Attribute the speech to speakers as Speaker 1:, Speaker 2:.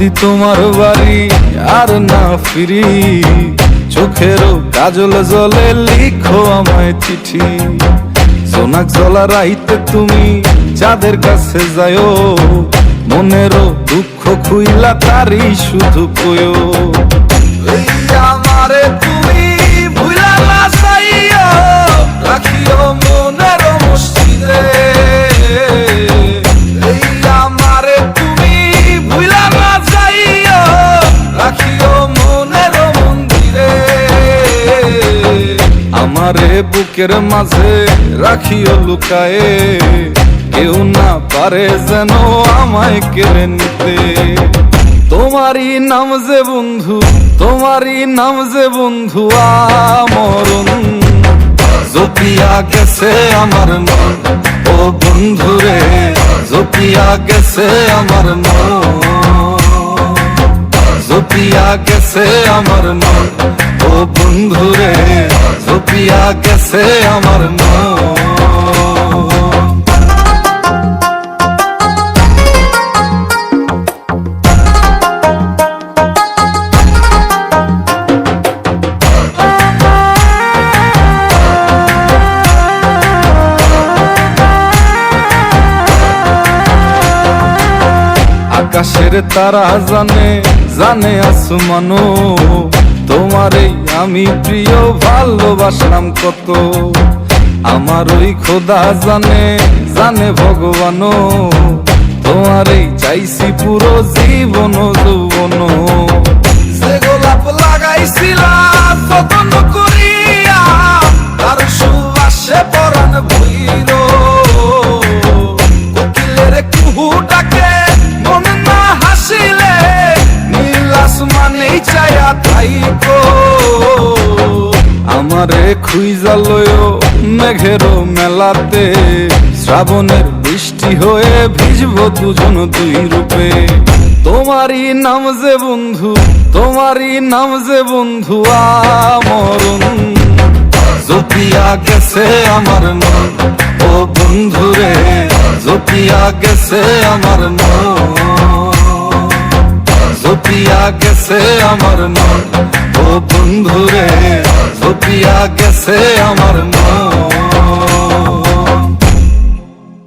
Speaker 1: যদি তোমার বাড়ি আর না ফিরি, চোখেরও কাজল জলে লিখো আমায় চিঠি। সোনাক জলা রাইতে তুমি যাদের কাছে যায়ও মনেরও দুঃখ খুইলা তারই শুধু কয়ো আমারে তুমি আমারে বুকের মাঝে রাখিও লুকায়ে। কেউ না পারে যেন আমায় কেড়ে নিতে। তোমারই নাম যে বন্ধু, তোমারই নাম যে বন্ধু, আমরণ। জপিয়া গেছে আমার মন, ও বন্ধু রে, জপিয়া গেছে আমার মন। জপিয়া গেছে আমার মন, ও বন্ধু রে। জপিয়া গেছে আমার মন। আকাশের তারা জানে জানে আসমানো তোমারই আমি প্রিয়, ভালোবাসলাম কত। আমার ওই খোদা জানে জানে ভগবানও। এই চাইছি পুরো জীবন যৌবন যে গোলাপ লাগাইছিলাম যতন আসমানেই চায়া থাইকো আমারে মেলাতে, শ্রাবণের বৃষ্টি হয়ে ভিজব দুজন দুই রূপে। তোমারই নাম যে বন্ধু, তোমারই নাম যে বন্ধু, আমরণ। জপিয়া গেছে আমার মন, ও বন্ধু রে জপিয়া গেছে আমার মন। জপিয়া গেছে আমার মন। ও বন্ধুরে রে জপিয়া গেছে আমার মন।